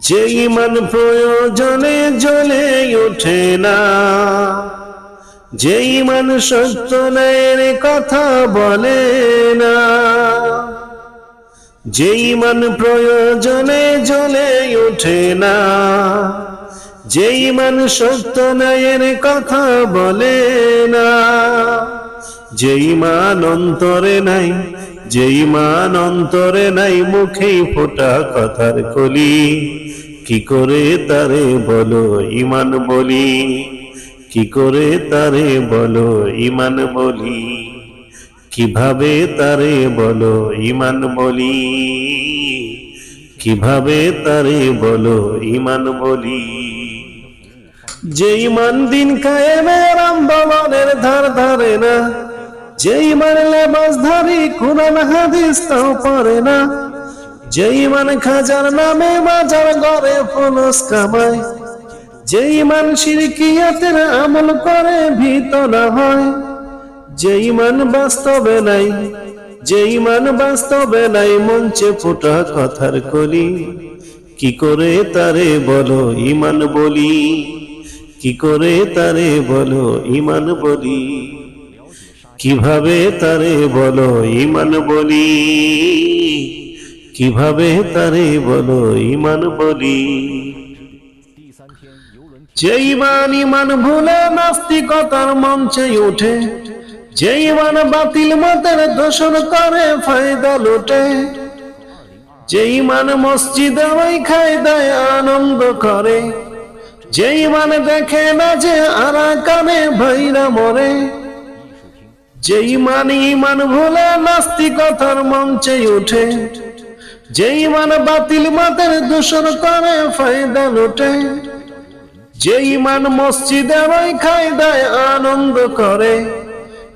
যে ইমান প্রয়োজনে জ্বলে ওঠে না যে ইমান সত্য ন্যায়ের কথা বলে না যে ইমান প্রয়োজনে জ্বলে ওঠে না যে ইমান সত্য ন্যায়ের কথা বলে না যে ইমান অন্তরে নাই যে ইমান অন্তরে নাই মুখেই ফোটা কথার কলি, কি করে তারে বলো ইমান বলি? কি করে তারে বলো ইমান বলি? কীভাবে তারে বলো ইমান বলি? কীভাবে তারে বলো ইমান বলি? যে ইমান দিন কায়েমের আন্দোলনের ধার ধারে না যে ইমান লেবাসধারী কোরআন, হাদিস তাও পারে না। যেই ইমান খাজার নামে বাজার ঘরে ফলস কামায়। যে ইমান শিরকিয়াতের আমল করে ভীত না হয়। যেই ইমান বাস্তবে নাই, যেই ইমান বাস্তবে নাই মঞ্চে ফোটা কথার কলি। কি করে তারে বলো ইমান বলি? কি করে তারে বলো ইমান বলি? কীভাবে তারে বলো ইমান বলি? কীভাবে তারে বলো ইমান বলি? যে ইমান ইমান ভুলে নাস্তিকতার মঞ্চে ওঠে যে বাতিল মতের দোষণ করে ফায়দা লুটে যে মসজিদে ওই খায় দেয় আনন্দ করে যে দেখে না যে আরা কানে ভাইরা মরে যে ইমান ইমান ভুলে নাস্তিকতার মঞ্চে উঠে যে ইমান বাতিল মতের দূষণ করে ফায়দা লুটে যে ইমান মসজিদে খায় দেয় আনন্দ করে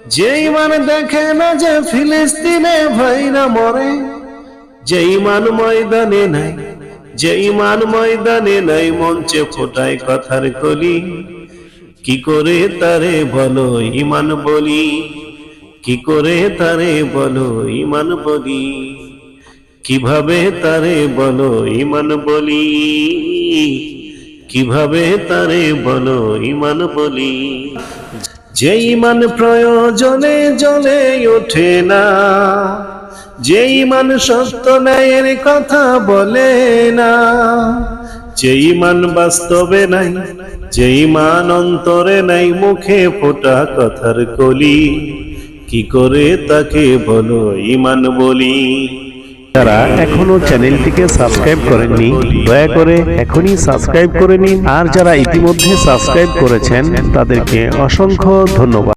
যে ইমান দেখে না যে ফিলিস্তিনে ভাইরা মরে যে ইমান ময়দানে নাই যে ইমান ময়দানে নাই মঞ্চে ফোটায় কথার কলি, কি করে তারে বলো ইমান বলি? কি করে তারে বলো ইমান বলি? কীভাবে তারে বলো ইমান বলি? কীভাবে তারে বলো ইমান বলি? যে ইমান প্রয়োজনে জলে ওঠে না, যে ইমান সত্য ন্যায়ের কথা বলে না, যে ইমান বাস্তবে নাই, যে ইমান অন্তরে নাই, মুখে ফোটা কথার কলি। কি করে তাকে বলো ইমান বলি? যারা এখনও চ্যানেলটিকে সাবস্ক্রাইব করেননি, দয়া করে এখনই সাবস্ক্রাইব করে নিন। আর যারা ইতিমধ্যে সাবস্ক্রাইব করেছেন, তাদেরকে অসংখ্য ধন্যবাদ।